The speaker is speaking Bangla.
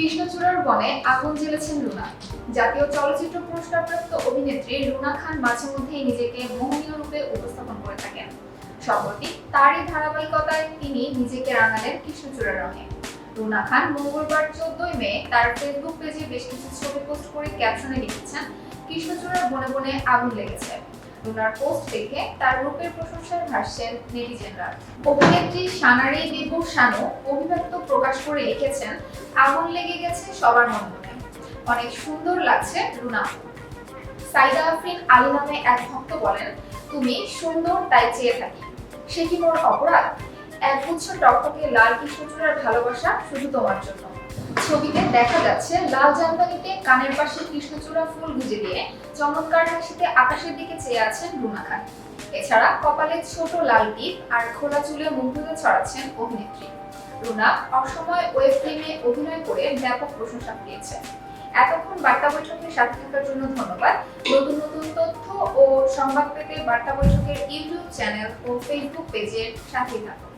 কৃষ্ণচূড়ার বনে আগুন জ্বেলেছেন রুনা। জাতীয় চলচ্চিত্র পুরস্কারপ্রাপ্ত অভিনেত্রী রুনা খান মাঝে মধ্যেই নিজেকে মোহনীয় রূপে উপস্থাপন করে থাকেন। সম্প্রতি তারই ধারাবাহিকতায় তিনি নিজেকে রাঙালেন কৃষ্ণচূড়ার রঙে। রুনা খান মঙ্গলবার চোদ্দই মে তার ফেসবুক পেজে বেশ কিছু ছবি পোস্ট করে ক্যাপশনে লিখেছেন, কৃষ্ণচূড়ার বনে বনে আগুন লেগেছে। রুনার পোস্ট দেখে তার রূপের প্রশংসায় ভাসছেন নেটিজেনরা। অভিনেত্রী সানারি অভিব্যক্ত প্রকাশ করে লিখেছেন আগুন লেগে গেছে সবার মনে অনেক সুন্দর লাগছে রুনা। সাইদা আফরিন আলী নামে এক ভক্ত বলেন, তুমি সুন্দর তাই চেয়ে থাকি। সে কি মোর অপরাধ? এক গুচ্ছ টকটকে লাল কৃষ্ণচূড়ার ভালোবাসা শুধু তোমার জন্য। ছবিতে দেখা যাচ্ছে, লাল জামদানিতে কানের পাশে কৃষ্ণচূড়া ফুল গুজে দিয়ে চমৎকার হাসিতে আকাশের দিকে চেয়ে আছেন রুনা খান। এছাড়া কপালে ছোট লাল টিপ আর খোলা চুলে মুগ্ধতা ছড়াচ্ছেন অভিনেত্রী। রুনা অসময় ওয়েব ফিল্মে অভিনয় করে ব্যাপক প্রশংসা পেয়েছে। এতক্ষণ বার্তা বৈঠকের সাথে থাকার জন্য ধন্যবাদ। নতুন নতুন তথ্য ও সংবাদ পেতে বার্তা বৈঠকের ইউটিউব চ্যানেল ও ফেসবুক পেজের সাথেই থাকুন।